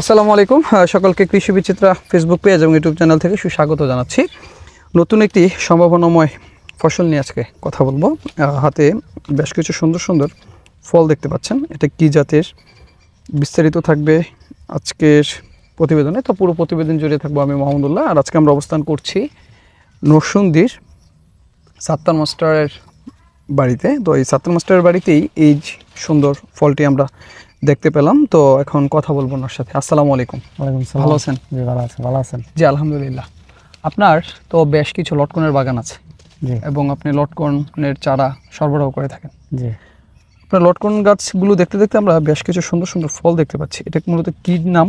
আসসালামু আলাইকুম। সকলকে কৃষি বিচিত্রা ফেসবুক পেজ এবং ইউটিউব চ্যানেল থেকে সুস্বাগত জানাচ্ছি। নতুন একটি সম্ভাবনাময় ফসল নিয়ে আজকে কথা বলব। হাতে বেশ কিছু সুন্দর সুন্দর ফল দেখতে পাচ্ছেন। এটা কি জাতের? বিস্তারিত থাকবে আজকের প্রতিবেদনে। তো পুরো প্রতিবেদন জুড়ে থাকব আমি মাহমুদুল্লাহ। আর আজকে আমরা অবস্থান করছি নরসুন্দির সাত্তার মাস্টারের বাড়িতে। তো এই সাত্তার মাস্টারের বাড়িতেই এই সুন্দর ফলটি আমরা দেখতে পেলাম তো এখন কথা বলব ওনার সাথে। আসসালামু আলাইকুম। ভালো আছেন? জি ভালো আছেন ভালো আছেন? জি আলহামদুলিল্লাহ। আপনার তো বেশ কিছু লটকনের বাগান আছে জি। এবং আপনি লটকনের চারা সরবরাহ করে থাকেন। জি। আপনার লটকন গাছগুলো দেখতে দেখতে আমরা বেশ কিছু সুন্দর সুন্দর ফল দেখতে পাচ্ছি। এটা মূলত কি নাম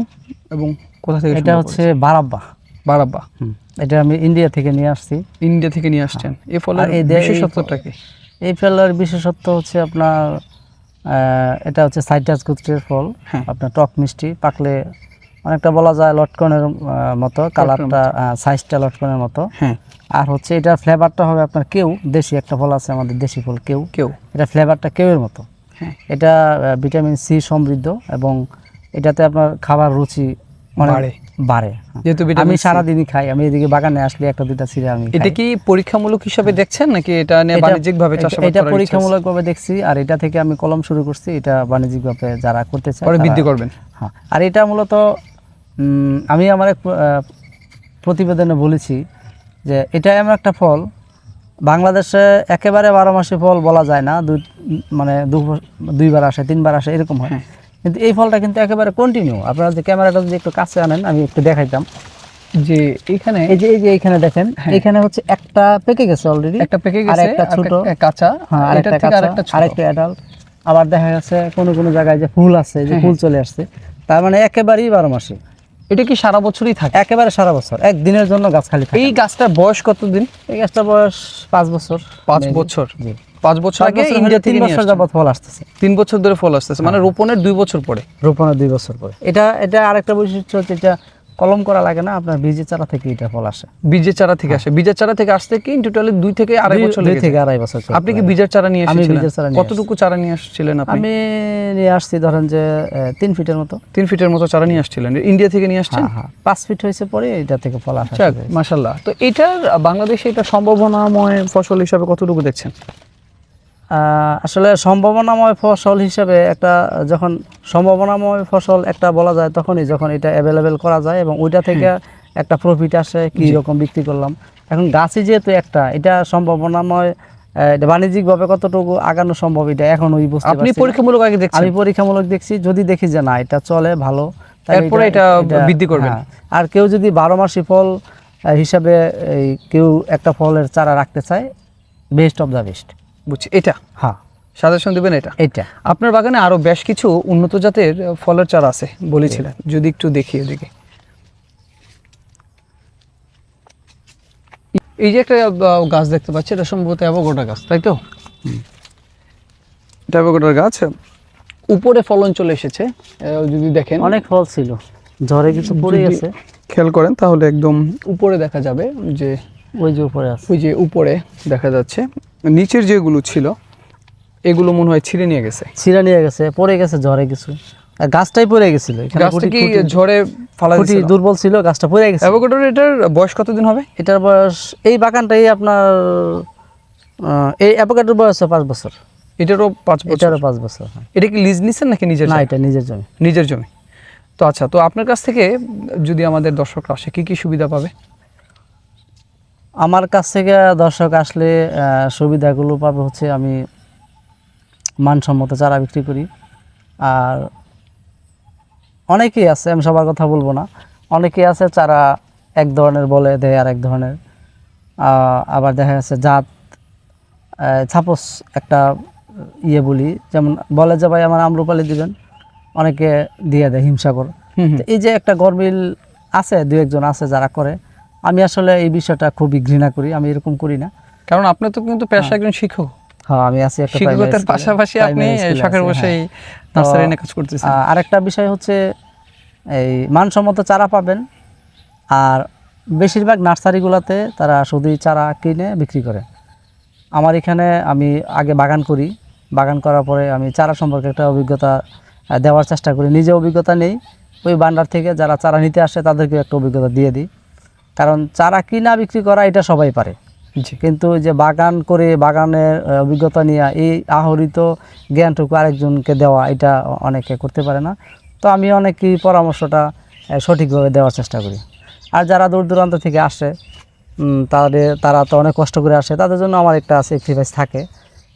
এবং কোথা থেকে এটা হচ্ছে বারাব্বা। বারাব্বা। এটা আমি ইন্ডিয়া থেকে নিয়ে আসছি। ইন্ডিয়া থেকে নিয়ে আসছেন। এই ফলের আর এই এই বিশেষত্বটা কি? এই ফলের বিশেষত্ব হচ্ছে আপনার এটা হচ্ছে সাইট্রাস গোত্রের ফল। হ্যাঁ। আপনার টক মিষ্টি পাকলে অনেকটা বলা যায় লটকনের মতো কালারটা সাইজটা লটকনের মতো। হ্যাঁ। আর হচ্ছে এটা ফ্লেভারটা হবে আপনার কেউ দেশি একটা ফল আছে আমাদের দেশি ফল কেউ। কেউ। এটা ফ্লেভারটা কেউয়ের মতো। হ্যাঁ। এটা ভিটামিন সি সমৃদ্ধ এবং এটাতে আপনার খাবার রুচি অনেক বাড়ে। যেহেতু আমি সারাদিনই খাই আমি এদিকে বাগানে আসলে একটা দুইটা ছিঁড়ে আমি এটা কি পরীক্ষামূলক হিসাবে দেখছেন নাকি এটা নিয়ে এটা- বাণিজ্যিক ভাবে এটা- চাষাবাদ এটা পরীক্ষামূলকভাবে দেখছি আর এটা থেকে আমি কলম শুরু করছি এটা বাণিজ্যিকভাবে যারা করতে চায় পরে বৃদ্ধি করবেন। হ্যাঁ আর এটা মূলত উম, আমি আমার এক প্রতিবেদনে বলেছি যে এটা এমন একটা ফল। বাংলাদেশে একেবারে বারো মাসে ফল বলা যায় না দুই মানে দুইবার আসে তিনবার আসে এরকম হয়। হ্যাঁ। কিন্তু এই ফলটা কিন্তু একেবারে কন্টিনিউ আপনারা যে ক্যামেরাটা যদি একটু কাছে আনেন আমি একটু দেখাইতাম। যে এখানে এই যে এই যে এইখানে দেখেন এখানে হচ্ছে একটা পেকে গেছে অলরেডি একটা পেকে আর গেছে একটা ছোট কাঁচা। হ্যাঁ আরেকটা থেকে কাঁচা আরেকটা ছোট। আরেকটা অ্যাডাল্ট আবার দেখা গেছে কোনো কোনো জায়গায় যে ফুল আছে যে হ্যাঁ, ফুল চলে আসছে। তার মানে একেবারেই বারো মাসে। এটা কি সারা বছরই থাকে? একেবারে সারা বছর। একদিনের জন্য গাছ খালি এই গাছটার বয়স কতদিন? এই গাছটার বয়স পাঁচ বছর। পাঁচ বছর। জি। পাঁচ বছর আগে ইন্ডিয়া থেকে নিয়ে বছর যাবত ফল আসতেছে। তিন বছর ধরে ফল আসতেছে মানে রোপণের দুই বছর পরে। রোপণের দুই বছর পরে। এটা এটা আরেকটা বৈশিষ্ট্য হচ্ছে এটা কলম করা লাগে না আপনার বীজের চারা থেকে এটা ফল আসে। বীজের চারা থেকে আসে। বীজের চারা থেকে আসতে কি টোটালি দুই থেকে আড়াই বছর দুই থেকে আড়াই বছর আপনি কি বীজের চারা নিয়ে এসেছিলেন? কতটুকু চারা নিয়ে আসছিলেন আপনি? আমি নিয়ে আসছি ধরেন যে তিন ফিটের মতো। তিন ফিটের মতো চারা নিয়ে আসছিলেন। ইন্ডিয়া থেকে নিয়ে আসছেন? হ্যাঁ হ্যাঁ। পাঁচ ফিট হয়েছে পরে এটা থেকে ফল আসা যাক শুরু হয়েছে। মাশাল্লাহ তো এটার বাংলাদেশে এটা সম্ভাবনাময় ফসল হিসাবে কতটুকু দেখছেন? আসলে সম্ভাবনাময় ফসল হিসেবে একটা যখন সম্ভাবনাময় ফসল একটা বলা যায় তখনই যখন এটা অ্যাভেলেবেল করা যায় এবং ওইটা থেকে একটা প্রফিট আসে কি রকম বিক্রি করলাম। এখন গাছই যেহেতু একটা এটা সম্ভাবনাময় এটা বাণিজ্যিকভাবে কতটুকু আগানো সম্ভব এটা এখন ওই বুঝতে আপনি। পরীক্ষামূলক আগে দেখছেন? আমি পরীক্ষামূলক দেখছি যদি দেখি যে না এটা চলে ভালো তাহলে এরপরে এটা বৃদ্ধি করবে হ্যাঁ। আর কেউ যদি বারো মাসি ফল হিসাবে এই কেউ একটা ফলের চারা রাখতে চায় বেস্ট অফ দ্য বেস্ট বুঝছি এটা? হ্যাঁ। সাজেশন দেবেন এটা? এটা। আপনার বাগানে আরও বেশ কিছু উন্নত জাতের ফলের চারা আছে বলেছিলেন। যদি একটু দেখি এদিকে এই যে একটা গাছ দেখতে পাচ্ছি এটা সম্ভবত গাছ তাই তো? এটা গাছ। উপরে ফলন চলে এসেছে যদি দেখেন। অনেক ফল ছিল ঝড়ে কিছু পড়ে গেছে। খেয়াল করেন তাহলে একদম উপরে দেখা যাবে। যে ওই যে উপরে আছে। ওই যে উপরে দেখা যাচ্ছে। নিচের যেগুলো ছিল এগুলো মনে হয় ছিঁড়ে নিয়ে গেছে। ছিঁড়ে নিয়ে গেছে পড়ে গেছে ঝড়ে কিছু। আর গাছটাই পড়ে গেছিল গাছটা কি ঝড়ে ফালা খুঁটি দুর্বল ছিল গাছটা পড়ে গেছে। অ্যাভোকাডোর এটার বয়স কতদিন হবে? এটার বয়স এই বাগানটাই আপনার এই অ্যাভোকাডোর বয়স পাঁচ বছর। এটারও পাঁচ বছর। এটারও পাঁচ বছর হ্যাঁ। এটা কি লিজ নিছেন নাকি নিজের না এটা নিজের জমি। নিজের জমি। তো আচ্ছা তো আপনার কাছ থেকে যদি আমাদের দর্শকরা আসে কি কি সুবিধা পাবে? আমার কাছ থেকে দর্শক আসলে সুবিধাগুলো পাবে হচ্ছে আমি মানসম্মত চারা বিক্রি করি। আর অনেকেই আছে আমি সবার কথা বলব না অনেকেই আছে চারা এক ধরনের বলে দেয় আর এক ধরনের আবার দেখা যাচ্ছে জাত ছাপোস একটা ইয়ে বলি যেমন বলে যে ভাই আমার আম্রপালি দিবেন। অনেকে দিয়ে দেয় হুম। এই যে একটা গরমিল আছে দু একজন আছে যারা করে আমি আসলে এই বিষয়টা খুবই ঘৃণা করি আমি এরকম করি না। কারণ আপনি তো কিন্তু পেশা একজন শিক্ষক। হ্যাঁ আমি আছি একটা শিক্ষকতার পাশাপাশি আপনি শখের বসেই হ্যাঁ। নার্সারি নিয়ে কাজ করতেছেন। আরেকটা বিষয় হচ্ছে এই মানসম্মত চারা পাবেন আর বেশিরভাগ নার্সারিগুলোতে তারা শুধুই চারা কিনে বিক্রি করে। আমার এখানে আমি আগে বাগান করি বাগান করার পরে আমি চারা সম্পর্কে একটা অভিজ্ঞতা দেওয়ার চেষ্টা করি। নিজে অভিজ্ঞতা নেই ওই ভান্ডার থেকে যারা চারা নিতে আসে তাদেরকে একটা অভিজ্ঞতা দিয়ে দিই। কারণ চারা কিনা বিক্রি করা এটা সবাই পারে। কিন্তু যে বাগান করে বাগানের অভিজ্ঞতা নিয়ে এই আহরিত জ্ঞানটুকু আরেকজনকে দেওয়া এটা অনেকে করতে পারে না। তো আমি অনেকই পরামর্শটা সঠিকভাবে দেওয়ার চেষ্টা করি। আর যারা দূর দূরান্ত থেকে আসে তাদের তারা তো অনেক কষ্ট করে আসে তাদের জন্য আমার একটা স্যাক্রিফাইস থাকে।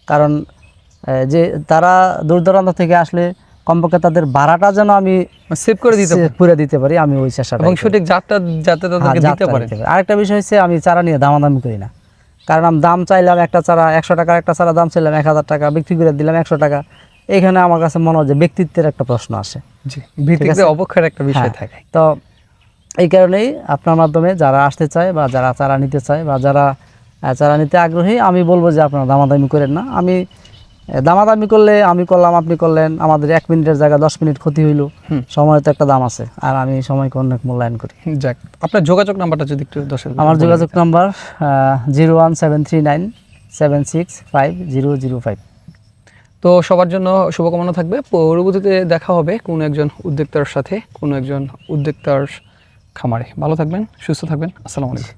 কারণ যে তারা দূর দূরান্ত থেকে আসলে কমপক্ষে তাদের ভাড়াটা যেন আমি সেভ করে দিতে করে দিতে পারি আমি ওই চেষ্টাটা এবং সঠিক জাতটা যাতে হ্যাঁ, তাদেরকে দিতে যাত্রা পারে। আরেকটা বিষয় হচ্ছে আমি চারা নিয়ে দামাদামি করি না। কারণ আমি দাম চাইলাম একটা চারা একশো টাকার একটা চারা দাম চাইলাম এক হাজার টাকা বিক্রি করে দিলাম একশো টাকা। এখানে আমার কাছে মনে হয় যে ব্যক্তিত্বের একটা প্রশ্ন আসে। অবক্ষয়ের একটা বিষয় হ্যাঁ। থাকে। তো এই কারণেই আপনার মাধ্যমে যারা আসতে চায় বা যারা চারা নিতে চায় বা যারা চারা নিতে আগ্রহী আমি বলব যে আপনারা দামাদামি করেন না। আমি দামাদামি করলে আমি করলাম আপনি করলেন। আমাদের এক মিনিটের জায়গায় দশ মিনিট ক্ষতি হইল। হুম। সময়ের তো একটা দাম আছে আর আমি সময়কে অনেক মূল্যায়ন করি। যাক আপনার যোগাযোগ নাম্বারটা যদি একটু দর্শক আমার যোগাযোগ number zero one seven three nine seven six five zero zero five. তো সবার জন্য শুভকামনা থাকবে। পরবর্তীতে দেখা হবে কোনো একজন উদ্যোক্তার সাথে কোনো একজন উদ্যোক্তার খামারে। ভালো থাকবেন সুস্থ থাকবেন। আসসালামু আলাইকুম।